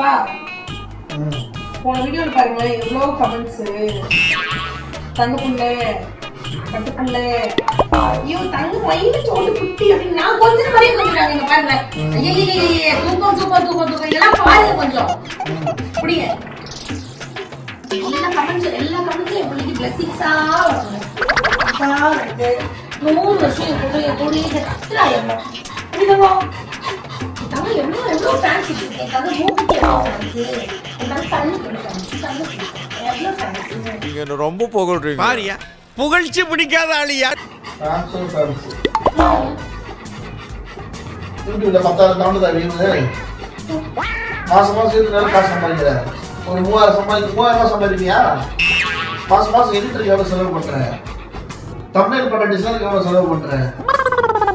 பா போன வீடியோல பாருங்களேன் எவ்வளோ கமெண்ட்ஸ் தங்க புள்ள பட்டு புள்ள ஐயோ தங்க வயிறு சோண்டு குட்டி அப்படின்னு நான் கொஞ்சம் மாதிரியே கொஞ்சம் நீங்க பாருங்க. ஐயே தூக்கம் தூக்கம் தூக்கம் தூக்கம். இதெல்லாம் பாருங்க கொஞ்சம். புரிய எல்லா கமெண்ட்ஸ் எல்லா கமெண்ட்ஸும் என் பிள்ளைக்கு பிளஸிங்ஸா வருது. நூறு வருஷம் என் கூட என் கூட கத்துறாயம்மா புரியுதா தமிழ் எவ்வளோ எவ்வளோ ஃபேன்ஸ் எவ்வளோ ஃபேன்ஸு எவ்வளோ ஃபேன்ஸு எவ்வளோ ஃபேன்ஸு நீங்க என்ன ரொம்ப புகழ்றீங்க பாரியா புகழ்ச்சி பிடிக்காத ஆளியா? ஃபேன்ஸும் ஃபேன்ஸ் யூடியூப்ல பத்தாயிரம் தாண்டு தான் வியூவு மாசம் மாசம் காசு சம்பாதிக்கிற ஒரு மூவாயிரம் சம்பாதிக்க மூவாயிரம் ரூபாய் சம்பாதிப்பியா? மாசம் மாசம் எடிட்டருக்கு எவ்வளவு செலவு பண்றேன். தமிழ் பண்ண டிசைனுக்கு எவ்வளவு செலவு பண்றேன்.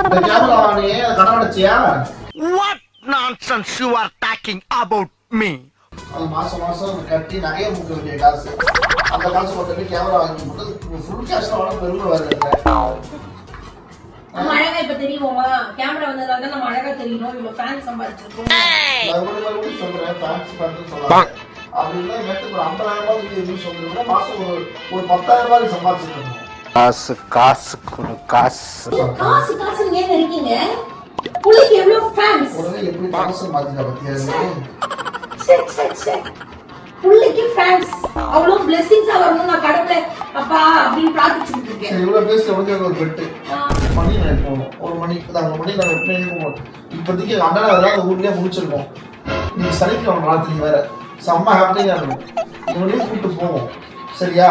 இந்த கேமரா நீ கடவடைச்சியா what nonsense you are talking about me அது மாசம் மாசம் கட்டி நகைய முக்க வேண்டிய காசு. அந்த காசு போய் கேமரா வாங்கி போட்டு ஃபுல் கேஷ் வாங்க பெருமை இல்லை நம்ம அழகா இப்ப தெரியுமா கேமரா வந்ததால தான் நம்ம அழகா தெரியணும் இவ்வளவு ஃபேன் சம்பாதிச்சிருக்கோம். மறுபடியும் சொல்றேன் ஃபேன்ஸ் பார்த்து சொல்றேன் அப்படின்னா நேற்றுக்கு ஒரு ஐம்பதாயிரம் ரூபாய் சொல்றீங்கன்னா மாசம் ஒரு ஒரு பத்தாயிரம் ரூபாய் சம்பாதிச்சிருக்கணும் காசு காசு காசு. காசு காசு ஏன் இருக்கீங்க புள்ளைக்கு எவ்வளவு ஃபேன்ஸ் உடனே எப்படி காசு மாத்திட்டா பத்தியா? புள்ளைக்கு ஃபேன்ஸ் அவ்வளவு பிளெஸிங்ஸா வரணும் நான் கடவுளை அப்பா அப்படின்னு பிரார்த்திச்சுட்டு இருக்கேன். சரி இவ்வளவு பேசி உடனே ஒரு பெட்டு. மணி நான் போகணும். ஒரு மணி ஒரு மணி நாங்கள் எப்படி போகணும். இப்போதைக்கு அண்ணன் அதெல்லாம் ஊர்லயே முடிச்சிருக்கோம். நீ சனிக்கிழமை ராத்திரி வேற. செம்ம ஹாப்பியாக இருக்கும். இவனையும் கூப்பிட்டு போவோம். சரியா?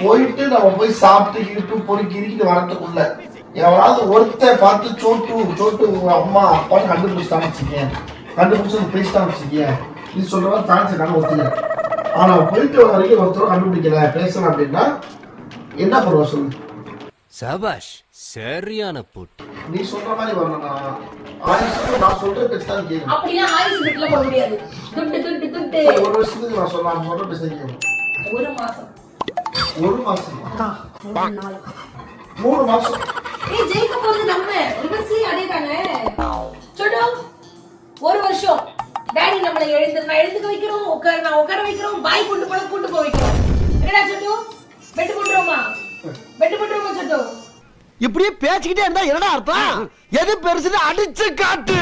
போயிட்டு நம்ம போய் சாப்பிட்டு இட்டு பொறுக்கி இருக்கிட்டு வரதுக்குள்ள எவனாவது ஒருத்தன் பார்த்து சோட்டு சோட்டு உங்க அம்மா அப்பான்னு கண்டுபிடிச்சிட்டான்னு வச்சுக்கேன் கண்டுபிடிச்சு பேசிட்டான்னு வச்சுக்கேன் நீ சொல்ற மாதிரி ஃபேன்ஸ் என்னால ஒத்துக்கிறேன் ஆனா போயிட்டு வர வரைக்கும் ஒருத்தரும் கண்டுபிடிக்கல. பேசணும் அப்படின்னா என்ன பண்ணுவ சொல்லு? சபாஷ் சரியான போட்டி. நீ சொல்ற மாதிரி வரணும்னா ஆயுஷுக்கு நான் சொல்ற பேச்சு தான் கேட்கணும் அப்படின்னா ஆயுஷ் வீட்டுல போட முடியாது. துட்டு துட்டு துட்டு. ஒரு வருஷத்துக்கு நான் சொல்ல நான் சொல்ற பேச்சு ஒரு மாசம். ஒரு மாசம்? மூணு மாசம். ஏய் ஜெயிக்க போறது நம்ம. ரிவர்ஸே அடையறாங்க சொல்லு. ஒரு வருஷம். டாடி நம்மளை எழுந்து நான் எழுந்துக்க வைக்கிறோம். உட்கார நான் உட்கார வைக்கிறோம். பாய் கொண்டு போன கூட்டு போக வைக்கிறோம். என்னடா சொல்லு? பெட்டு போட்டுருவோமா? பெட்டு போட்டுருவோமா சொல்லு? இப்படியே பேசிக்கிட்டே இருந்தா என்னடா அர்த்தம்? எது பெருசுன்னு அடிச்சு காட்டு.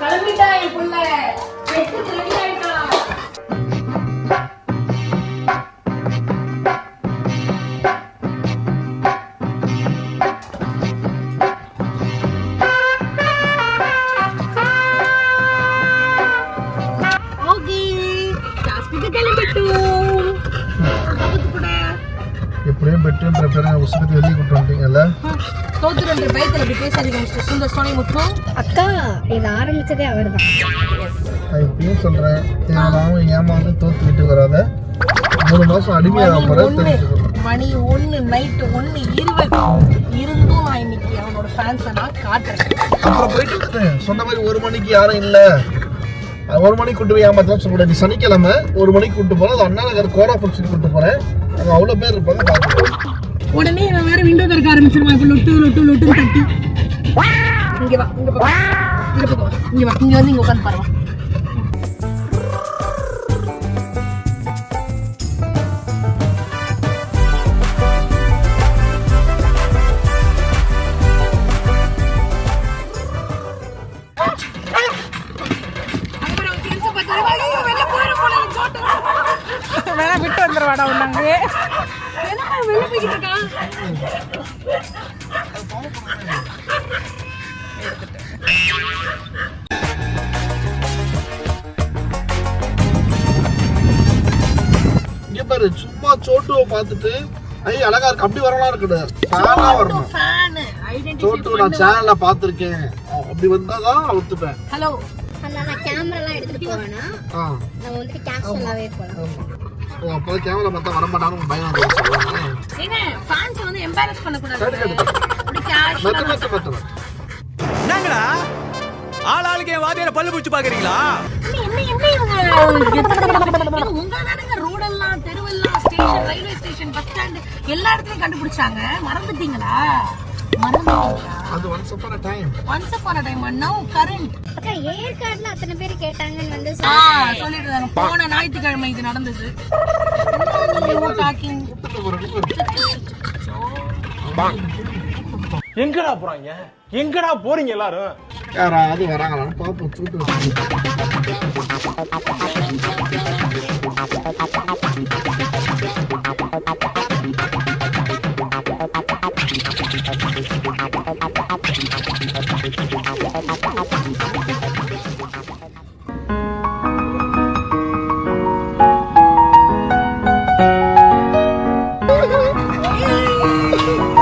கிளம்பிட்டா என் புள்ள. பெட்டுக்கு ரெடி பெட்டுன்ற பேரை உசுக்கு வெளியே கூட்டு வந்துட்டீங்கல்ல? தோத்து ரெண்டு பயத்துல இப்படி பேசாதீங்க மிஸ்டர் சுந்தர் சோனி முத்து. அக்கா இது ஆரம்பிச்சதே அவர்தான். நான் இப்பயும் சொல்றேன். தேவையில்லாம ஏமாந்து தோத்து விட்டு வராத. மூணு மாசம் அடிமையாக தெரிஞ்சுக்கணும் மணி ஒண்ணு நைட்டு ஒண்ணு இருபது. இருந்தும் நான் இன்னைக்கு அவனோட ஃபேன்ஸை நான் காட்டுறேன். அப்புறம் போயிட்டு. சொன்ன மாதிரி ஒரு மணிக்கு யாரும் இல்ல. ஒரு மணிக்கு கூட்டு போய் ஏமாத்தலாம் சொல்லக்கூடாது சனிக்கிழமை ஒரு மணிக்கு கூட்டு போறேன் அது அண்ணா நகர் கோரா ஃபங்க்ஷன் கூட்டு போறேன். அங்க அவ்வளவு பேர் இருப்பாங்க பார்த்துக்கலாம் உடனே இவன் வேற விண்டோ திறக்க ஆரம்பிச்சிருவான். இப்ப லொட்டு லொட்டு லொட்டு தட்டி. இங்க வா இங்க பா இங்க பக்கம் வா இங்க வா இங்க வந்து இங்க உட்காந்து பாருவா வேணா விட்டு வந்துருவாடா உன்னாங்க. இங்க பாரு சும்மா சோட்டுவை பார்த்துட்டு ஐய் அழகா இருக்கு. அப்படி வரலாம் இருக்குது ஃபேனா வரணும். சோட்டு நான் சேனல்ல பார்த்திருக்கேன். அப்படி வந்தாதான் ஒத்துப்பேன். ஹலோ கேமராலாம் எடுத்துட்டு போவேனா? ஆ. நம்ம வந்துட்டு கேஷுவலாவே போலாம். ஆமா ஓ அப்போ கேமரா பார்த்தா வரமாட்டான்னு பயம் ஏங்க ஃபேன்ஸ் வந்து எம்பாரஸ் பண்ண கூடாது சரி, சரி. அப்படி கேஷுவலா மெத்த மெத்த மெத்த என்னங்கடா? ஆள் ஆளுக்கு என் வாதியார பல்லு பிடிச்சு பாக்குறீங்களா என்ன என்ன இவங்க? உங்க தானங்க ரோடெல்லாம் தெருவெல்லாம் station railway station bus stand எல்லா இடத்துலயும் கண்டுபிடிச்சாங்க. மறந்துட்டீங்களா? அது once upon a time once upon a time no current அக்கா ஏற்காடுல அத்தனை பேர் கேட்டாங்கன்னு வந்து சொல்லிட்டு இருந்தாங்க. போன ஞாயிற்றுக்கிழமை இது நடந்தது. எங்கடா போறாங்க? எங்கடா போறீங்க எல்லாரும்? யாராவது வராங்களான்னு பார்ப்போம் Woohoo!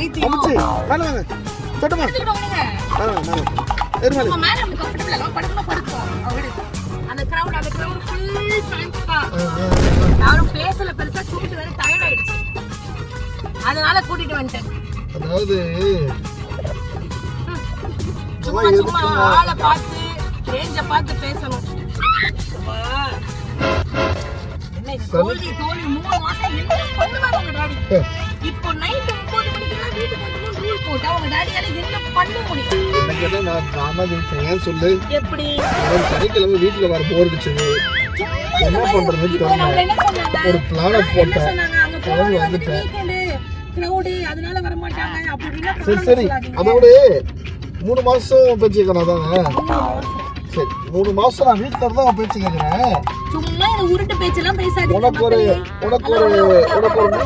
பைத்தியம். அமிச்சு. மேலே வாங்க விடுங்க. மேலே வாங்க மேலே எருமலை நம்ம மேல நம்ம comfortable இல்ல, படுக்கணும். அப்படி. அந்த crowd, அந்த full fans தான். யாரும் பேசல பெருசா கூட்டிட்டு வர tired ஆயிடுச்சு. அதனால கூட்டிட்டு வந்துட்டேன். அதாவது சும்மா சும்மா ஆளை பார்த்து ரேஞ்ச பார்த்து பேசணும். என்ன இது, தோல்வி தோல்வி மூணு மாசம் என்ன பண்ணுவாங்க டாடி. இப்போ நைட் போட்டா உங்க டாடியால என்ன பண்ண முடியும்? என்ன கேட்டால் நான் தான் ஏன் சொல்லு? எப்படி? சனிக்கிழமை வீட்டில் வர போர் அடிச்சது. சும்மா என்ன பண்றதுன்னு? ஒரு பிளானை போட்டேன். கிளம்பி வந்துட்டேன். அதனால வர மாட்டாங்க. சரி சரி. அதோட மூணு மாசம் பேச்சு தானே சரி மூணு மாசம் நான் வீட்டில் இருந்தா அவன் பேச்சு கேட்குறேன். சும்மா இந்த உருட்டு பேச்செல்லாம் பேசாதீங்க உனக்கு ஒரு. உனக்கு ஒரு. உனக்கு ஒரு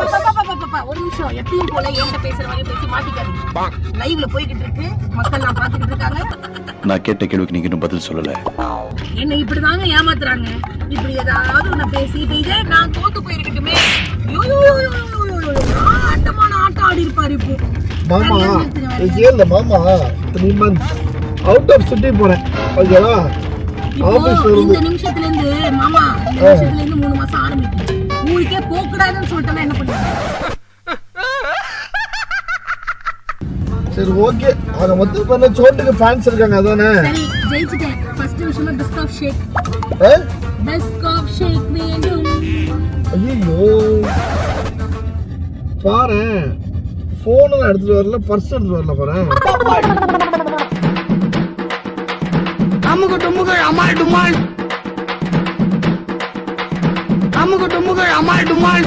ஒரு நிமிஷம். எப்பயும் போல என்கிட்ட பேசுற மாதிரி பேசி மாட்டிக்காதீங்க. லைவ்ல போய்கிட்டு இருக்கு. மக்கள் நான் பாத்துக்கிட்டு இருக்காங்க. நான் கேட்ட கேள்விக்கு நீங்க இன்னும் பதில் சொல்லல. என்ன இப்படிதாங்க ஏமாத்துறாங்க. இப்படி ஏதாவது ஒண்ணு பேசி இப்ப இதே நான் தோத்து போயிருக்கட்டுமே. ஆட்டமான ஆட்டம் ஆடி இருப்பாரு இப்போ. மாமா இல்ல மாமா three months out of city போறேன். ஓகேவா? இந்த நிமிஷத்துல இருந்து மாமா இந்த நிமிஷத்துல இருந்து மூணு மாசம் ஆரம்பிக்கும் ஊருக்கே போக கூடாதுன்னு சொல்லிட்டா என்ன பண்ணுவீங்க? சரி ஓகே ஆக மொத்தம் பண்ண சோட்டுக்கு ஃபேன்ஸ் இருக்காங்க அதானே? சரி ஜெயிச்சிட்டேன். ஃபர்ஸ்ட் விஷயமா பெஸ்ட் ஆஃப் ஷேக் ஆ? பெஸ்ட் ஆஃப் ஷேக் வேண்டும். ஐயோ பாரு போனை எடுத்துட்டு வரல பர்ஸ் எடுத்துட்டு வரல பாரு. அமுகு டுமுகள் அமால் டுமால். அமுகு டுமுகள் அமால் டுமால்.